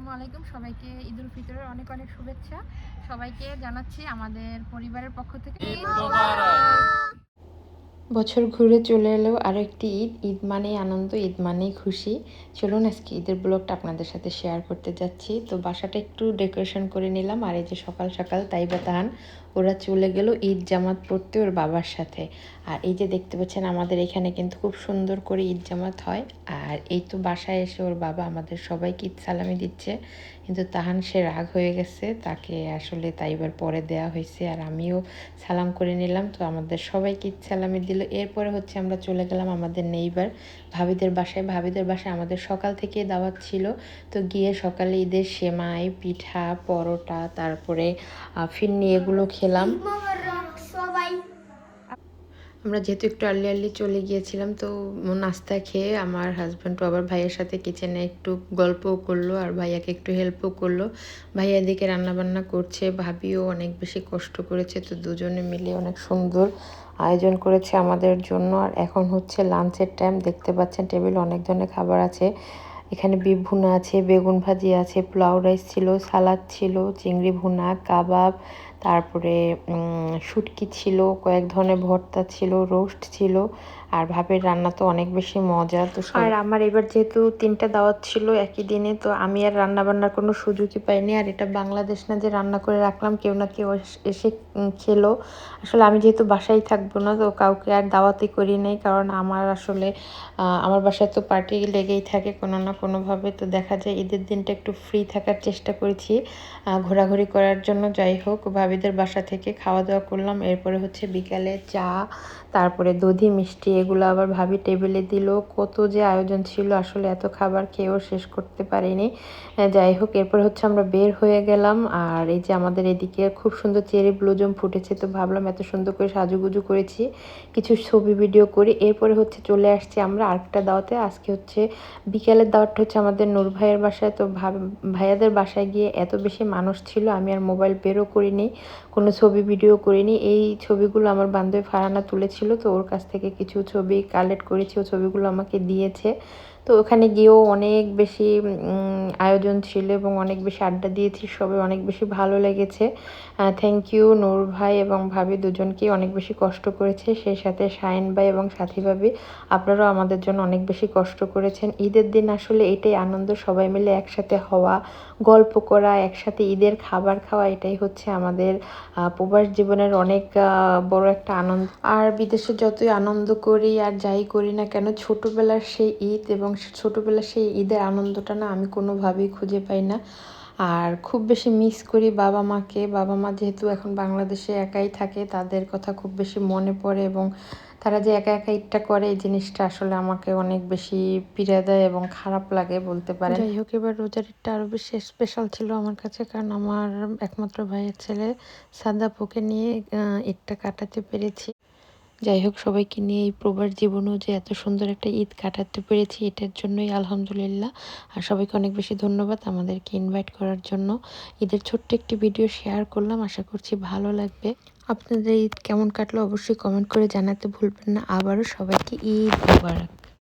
আসসালামু আলাইকুম। সবাইকে ঈদ উল ফিতরের অনেক অনেক শুভেচ্ছা। সবাইকে জানাচ্ছি আমাদের পরিবারের পক্ষ থেকে বছর ঘুরে চলে এলো আরও একটি ঈদ। ঈদ মানেই আনন্দ ঈদ মানেই খুশি। চলুন আজকে ঈদের ব্লগটা আপনাদের সাথে শেয়ার করতে যাচ্ছি। তো বাসাটা একটু ডেকোরেশন করে নিলাম। আর এই যে সকাল সকাল তাই বা তাহান ওরা চলে গেল ঈদ জামাত পড়তে ওর বাবার সাথে। আর এই যে দেখতে পাচ্ছেন, আমাদের এখানে কিন্তু খুব সুন্দর করে ঈদ জামাত হয়। আর এই তো বাসায় এসে ওর বাবা আমাদের সবাইকে ঈদ সালামি দিচ্ছে। কিন্তু তাহান সে রাগ হয়ে গেছে, তাকে আসলে তাই এবার পরে দেয়া হয়েছে। আর আমিও সালাম করে নিলাম, তো আমাদের সবাইকে ঈদ সালামি দিল। এরপরে হচ্ছে আমরা চলে গেলাম আমাদের নেইবার। ভাবিদের বাসায় ভাবিদের বাসায় আমাদের সকাল থেকে দাওয়াত ছিল। তো গিয়ে সকালে ঈদের সেমাই, পিঠা, পরোটা, তারপরে ফিরনি এগুলো খেলাম। আমরা যেহেতু একটু আর্লি আর্লি চলে গিয়েছিলাম তো নাস্তা খেয়ে আমার হাজব্যান্ডও আবার ভাইয়ের সাথে কিচেনে একটু গল্পও করল আর ভাইয়াকে একটু হেল্পও করল। ভাইয়া এদিকে রান্নাবান্না করছে ভাবিও অনেক বেশি কষ্ট করেছে তো দুজনে মিলে অনেক সুন্দর আয়োজন করেছে আমাদের জন্য। আর এখন হচ্ছে লাঞ্চের টাইম দেখতে পাচ্ছেন টেবিল অনেক ধরনের খাবার আছে। এখানে বিফ ভুনা আছে বেগুন ভাজি আছে পোলাও রাইস ছিল সালাদ ছিল চিংড়ি ভুনা কাবাব তারপরে শুটকি ছিল, কয়েক ধরনের ভর্তা ছিল, রোস্ট ছিল, আর ভাবের রান্না তো অনেক বেশি মজা, তো আর আমার এবার যেহেতু তিনটা দাওয়াত ছিল একই দিনে, তো আমি আর রান্না বান্নার কোনো সুযোগই পাইনি। আর এটা বাংলাদেশ না যে রান্না করে রাখলাম, কেউ না কেউ এস- খেলো। আসলে আমি যেহেতু বাসায় থাকব না, তো কাউকে আর দাওয়াতই করি নাই, কারণ আমার আসলে আমার বাসায় তো পার্টি লেগেই থাকে কোনো না কোনোভাবে, তো দেখা যায় ঈদের দিনটা একটু ফ্রি থাকার চেষ্টা করেছি ঘোরাঘুরি করার জন্য। যাই হোক ভাবিদের বাসা থেকে খাওয়া দাওয়া করলাম। এরপরে হচ্ছে বিকালে চা, তারপরে দধি মিষ্টি, এগুলো আবার ভাবি টেবিলে দিল। কত যে আয়োজন ছিল, আসলে এত খাবার খেয়েও শেষ করতে পারিনি। যাই হোক, এরপর হচ্ছে আমরা বের হয়ে গেলাম। আর এই যে আমাদের এদিকে খুব সুন্দর চেরি ব্লুজম ফুটেছে, তো ভাবলাম এত সুন্দর করে সাজুগুজু করেছি, কিছু ছবি ভিডিও করি। এরপরে হচ্ছে চলে আসছি আমরা আরেকটা দাওয়াতে। আজকে হচ্ছে বিকেলের দাওয়াতটা হচ্ছে আমাদের নূর ভাইয়ের বাসায়। তো ভাইয়াদের বাসায় গিয়ে এত বেশি মানুষ ছিল, আমি আর মোবাইল বেরও করিনি। কোনো ছবি ভিডিও করিনি। এই ছবিগুলো আমার বান্ধবী ফারানা তুলেছিল, তো ওর কাছ থেকে কিছু ছবি কালেক্ট করেছি। ও ছবিগুলো আমাকে দিয়েছে। তো ওখানে গিয়েও অনেক বেশি আয়োজন ছিল এবং অনেক বেশি আড্ডা দিয়েছি, সবাই অনেক বেশি ভালো লেগেছে। থ্যাংক ইউ নূর ভাই এবং ভাবি দুজনকেই অনেক বেশি কষ্ট করেছে, সেই সাথে শাইন ভাই এবং সাথী ভাবি আপনারাও আমাদের জন্য অনেক বেশি কষ্ট করেছেন। ঈদের দিন আসলে এটাই আনন্দ, সবাই মিলে একসাথে হওয়া, গল্প করা, একসাথে ঈদের খাবার খাওয়া, এটাই হচ্ছে আমাদের প্রবাস জীবনের অনেক বড় একটা আনন্দ। আর বিদেশে যতই আনন্দ করি আর যাই করি না কেন, ছোটবেলার সেই ঈদ এবং ছোটবেলার সেই ঈদের আনন্দটা না আমি কোনোভাবেই খুঁজে পাই না। আর খুব বেশি মিস করি বাবা মাকে। বাবা মা যেহেতু এখন বাংলাদেশে একাই থাকে তাদের কথা খুব বেশি মনে পড়ে এবং তারা যে একা একা ঈদটা করে এই জিনিসটা আসলে আমাকে অনেক বেশি পীড়া দেয় এবং খারাপ লাগে বলতে পারে যাই হোক এবার রোজার ঈদটা আরও বেশি স্পেশাল ছিল আমার কাছে কারণ আমার একমাত্র ভাইয়ের ছেলে সাদাপুকে নিয়ে আহ, ঈদটা কাটাতে পেরেছি। যাই হোক সবাইকে নিয়ে এই প্রবার জীবনেও যে এত সুন্দর একটা ঈদ কাটাতে পেরেছি, এটার জন্যই আলহামদুলিল্লাহ। আর সবাইকে অনেক বেশি ধন্যবাদ আমাদেরকে ইনভাইট করার জন্য। ঈদের ছোট্ট একটি ভিডিও শেয়ার করলাম, আশা করছি ভালো লাগবে। আপনাদের ঈদ কেমন কাটলো অবশ্যই কমেন্ট করে জানাতে ভুলবেন না। আবারও সবাইকে ঈদ মোবারক।